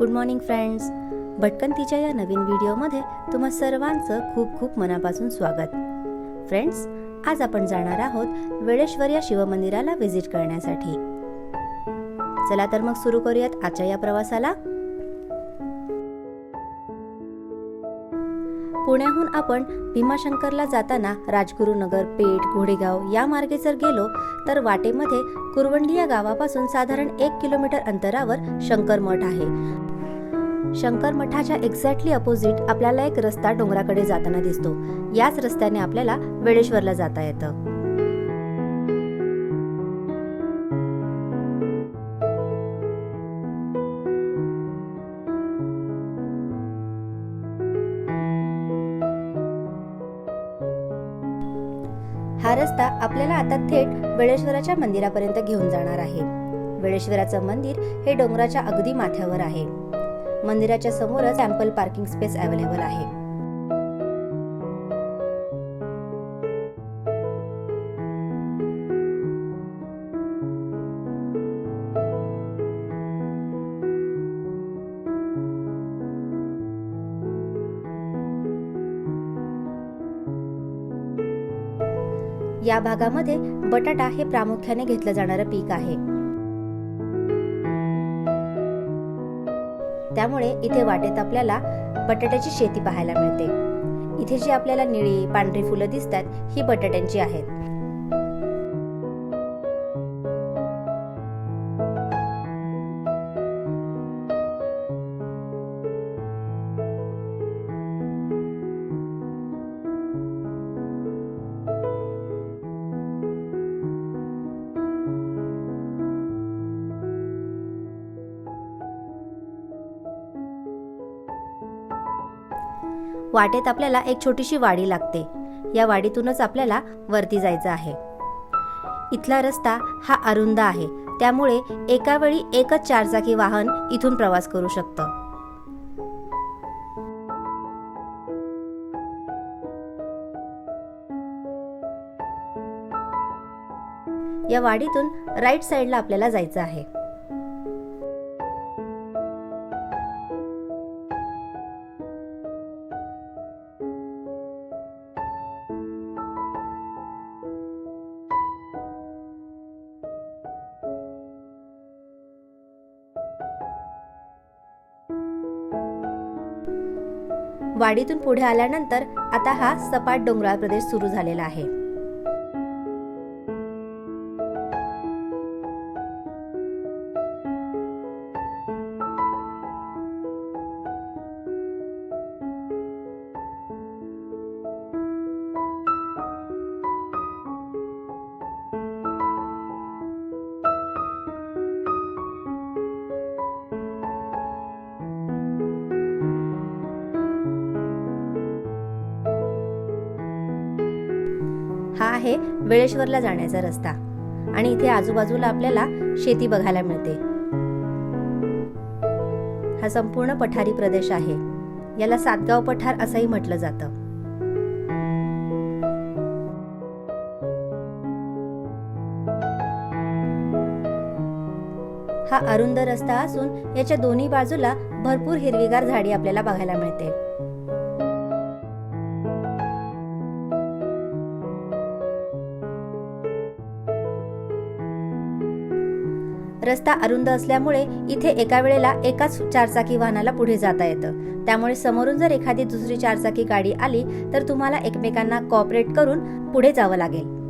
Good morning friends भटकंतीच्या या नवीन व्हिडिओमध्ये तुम्हा सर्वांचं खूप खूप मनापासून स्वागत. फ्रेंड्स आज आपण जाणार आहोत वेळेश्वर या शिवमंदिराला व्हिजिट करण्यासाठी. चला तर मग सुरू करूयात आजच्या या प्रवासाला. पुण्याहून आपण भीमाशंकरला जाताना राजगुरुनगर पेठ घोडेगाव या मार्गे जर गेलो तर वाटेमध्ये कुरवंडी या गावापासून साधारण एक किलोमीटर अंतरावर शंकर मठ आहे. शंकर मठाच्या एक्झॅक्टली अपोजिट आपल्याला एक रस्ता डोंगराकडे जाताना दिसतो. याच रस्त्याने आपल्याला वेळेश्वरला जाता येतं. हा रस्ता आपल्याला आता थेट वेळेश्वराच्या मंदिरापर्यंत घेऊन जाणार आहे. वेळेश्वराचं मंदिर हे डोंगराच्या अगदी माथ्यावर आहे. मंदिराच्या समोरच अँपल पार्किंग स्पेस अवेलेबल आहे. या भागामध्ये बटाटा हे प्रामुख्याने घेतलं जाणारं पीक आहे. त्यामुळे इथे वाटेत आपल्याला बटाट्याची शेती पाहायला मिळते. इथे जी आपल्याला निळी पांढरी फुलं दिसतात ही बटाट्यांची आहेत. वाटेत आपल्याला एक छोटीशी वाडी लागते. या वाडीतूनच आपल्याला वरती जायचं आहे. इथला रस्ता हा अरुंद आहे. त्यामुळे एका वेळी एकच चारचाकी वाहन इथून प्रवास करू शकतं. या वाडीतून राईट साईडला आपल्याला जायचं आहे. वाडीतून पुढे आल्यानंतर आता हा सपाट डोंगराळ प्रदेश सुरू झालेला आहे. हा आहे वेळेश्वरला जाण्याचा रस्ता. आणि इथे आजूबाजूला आपल्याला शेती बघायला मिळते. हा संपूर्ण पठारी प्रदेश आहे. याला सातगाव पठार असंही म्हटलं जातं. हा अरुंद रस्ता असून याच्या दोन्ही बाजूला भरपूर हिरवीगार झाडी आपल्याला बघायला मिळते. रस्ता अरुंद असल्यामुळे इथे एका वेळेला एकाच चारचाकी वाहनाला पुढे जाता येतं. त्यामुळे समोरून जर एखादी दुसरी चारचाकी गाडी आली तर तुम्हाला एकमेकांना कॉपरेट करून पुढे जावं लागेल.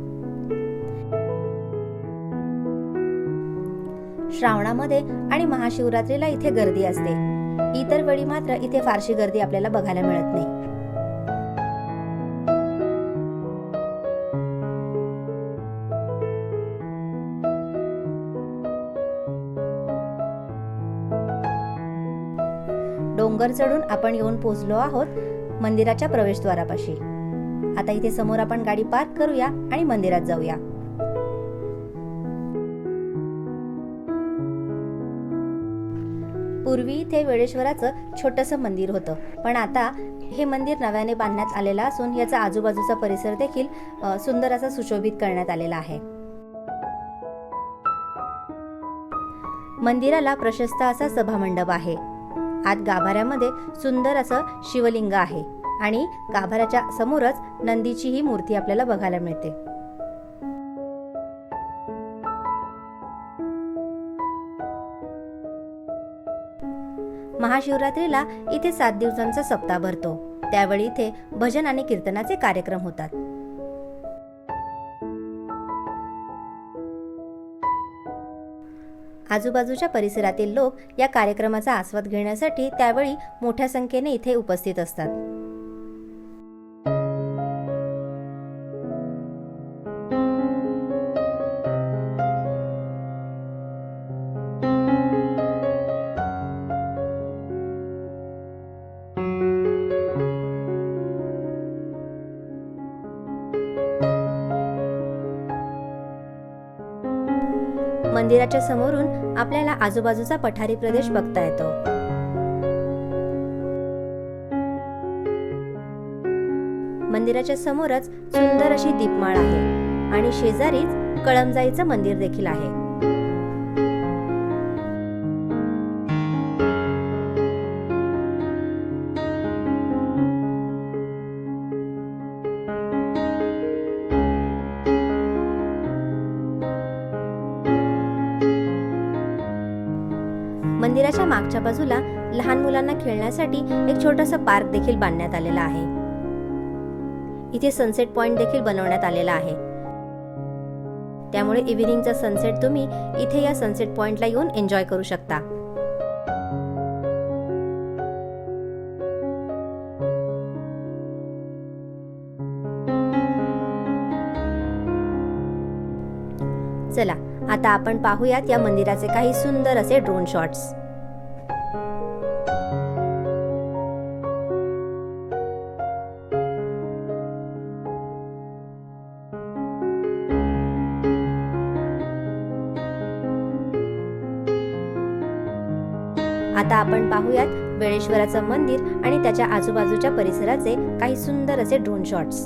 श्रावणामध्ये आणि महाशिवरात्रीला इथे गर्दी असते. इतर वेळी मात्र इथे फारशी गर्दी आपल्याला बघायला मिळत नाही. डोंगर चढून आपण येऊन पोहोचलो आहोत मंदिराच्या प्रवेशद्वारापाशी. आता इथे समोर आपण गाडी पार्क करूया आणि मंदिरात जाऊया. पूर्वी इथे वेळेश्वराचं छोटंसं मंदिर होतं पण आता हे मंदिर नव्याने बांधण्यात आलेलं असून याचा आजूबाजूचा परिसर देखील सुंदर असा सुशोभित करण्यात आलेला आहे. मंदिराला प्रशस्त असा सभामंडप आहे. आत गाभाऱ्यामध्ये सुंदर असं शिवलिंग आहे आणि गाभाऱ्याच्या समोरच नंदीची ही मूर्ती आपल्याला बघायला मिळते. महाशिवरात्रीला इथे सात दिवसांचा सप्ताह भरतो. त्यावेळी इथे भजन आणि कीर्तनाचे कार्यक्रम होतात. आजूबाजूच्या परिसरातील लोक या कार्यक्रमाचा आस्वाद घेण्यासाठी त्यावेळी मोठ्या संख्येने इथे उपस्थित असतात. मंदिराच्या समोरून आपल्याला आजूबाजूचा पठारी प्रदेश बघता येतो. मंदिराच्या समोरच सुंदर अशी दीपमाळ आहे आणि शेजारीच कळमजाईचं मंदिर देखील आहे. मंदिराच्या मागच्या बाजूला लहान मुलांना खेळण्यासाठी एक छोटासा पार्क देखील बांधण्यात आलेला आहे. इथे सनसेट पॉइंट देखील बनवण्यात आलेला आहे. त्यामुळे इव्हिनिंगचा सनसेट तुम्ही इथे या सनसेट पॉइंटला येऊन एन्जॉय करू शकता. चला आता आपण पाहूयात या मंदिराचे काही सुंदर असे ड्रोन शॉट्स आता आपण पाहूयात वेळेश्वराचं मंदिर आणि त्याच्या आजूबाजूच्या परिसराचे काही सुंदर असे ड्रोन शॉट्स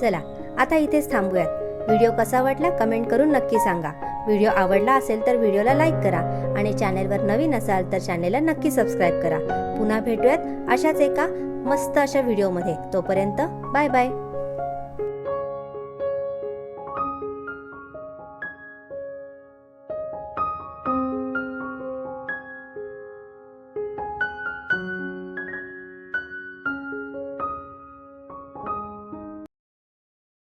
चला आता इथेच थांबूयात. व्हिडिओ कसा वाटला कमेंट करून नक्की सांगा. व्हिडिओ आवडला असेल तर व्हिडिओला लाईक करा आणि चॅनेलवर नवीन असाल तर चॅनेलला नक्की सबस्क्राईब करा. पुन्हा भेटूयात अशाच एका मस्त अशा व्हिडिओमध्ये. तोपर्यंत बाय बाय.